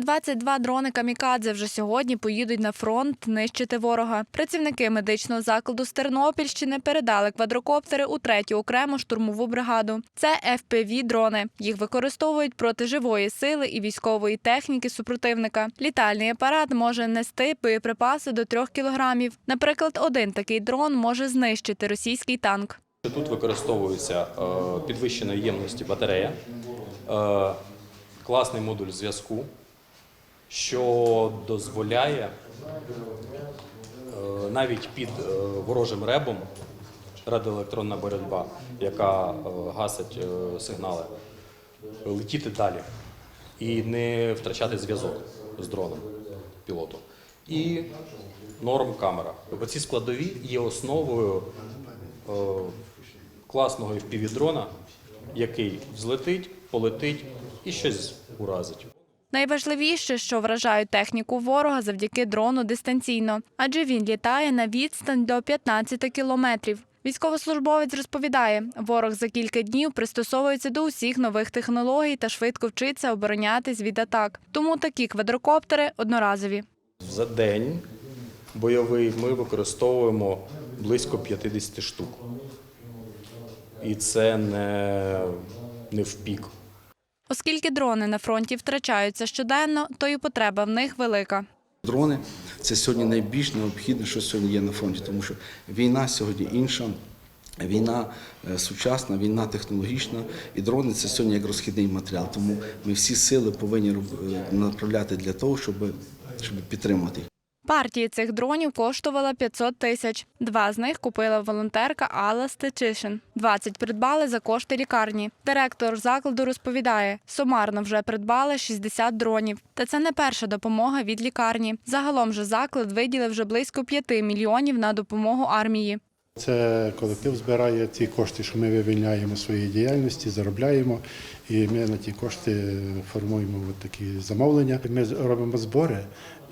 22 дрони камікадзе вже сьогодні поїдуть на фронт нищити ворога. Працівники медичного закладу з Тернопільщини передали квадрокоптери у третю окрему штурмову бригаду. Це fpv дрони. Їх використовують проти живої сили і військової техніки супротивника. Літальний апарат може нести боєприпаси до трьох кілограмів. Наприклад, один такий дрон може знищити російський танк. Тут використовується е, підвищеної ємності батарея, е, класний модуль зв'язку, що дозволяє е, навіть під е, ворожим ребом радіоелектронна боротьба, яка е, гасить сигнали, летіти далі і не втрачати зв'язок з дроном пілоту. І норм камера. Оці складові є основою класного FPV-дрона, який взлетить, полетить і щось уразить. Найважливіше, що вражають техніку ворога завдяки дрону дистанційно, адже він літає на відстань до 15 кілометрів. Військовослужбовець розповідає, ворог за кілька днів пристосовується до усіх нових технологій та швидко вчиться оборонятись від атак. Тому такі квадрокоптери одноразові. За день бойовий ми використовуємо близько 50 штук. І це не, не в пік. Оскільки дрони на фронті втрачаються щоденно, то і потреба в них велика. Дрони це сьогодні найбільш необхідне, що сьогодні є на фронті, тому що війна сьогодні інша. Війна е, сучасна, війна технологічна, і дрони це сьогодні як розхідний матеріал. Тому ми всі сили повинні е, направляти для того, щоб, щоб підтримати. Партія цих дронів коштувала 500 тисяч. Два з них купила волонтерка Алла Стечишин. 20 придбали за кошти лікарні. Директор закладу розповідає, сумарно вже придбали 60 дронів. Та це не перша допомога від лікарні. Загалом же заклад виділив вже близько 5 мільйонів на допомогу армії. Це колектив збирає ті кошти, що ми вивільняємо своєї діяльності, заробляємо, і ми на ті кошти формуємо от такі замовлення. Ми робимо збори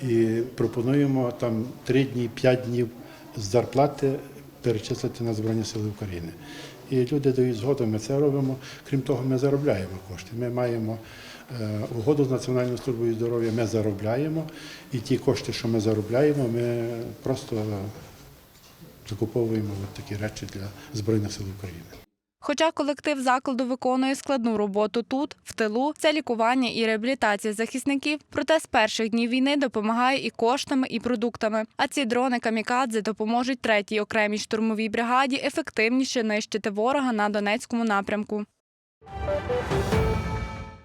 і пропонуємо там три дні, п'ять днів з зарплати перечислити на Збройні Сили України. І люди дають згоду, ми це робимо. Крім того, ми заробляємо кошти. Ми маємо е, угоду з Національною службою здоров'я, ми заробляємо, і ті кошти, що ми заробляємо, ми просто закуповуємо от такі речі для Збройних сил України. Хоча колектив закладу виконує складну роботу тут, в тилу, це лікування і реабілітація захисників. Проте з перших днів війни допомагає і коштами, і продуктами. А ці дрони камікадзе допоможуть третій окремій штурмовій бригаді ефективніше нищити ворога на Донецькому напрямку.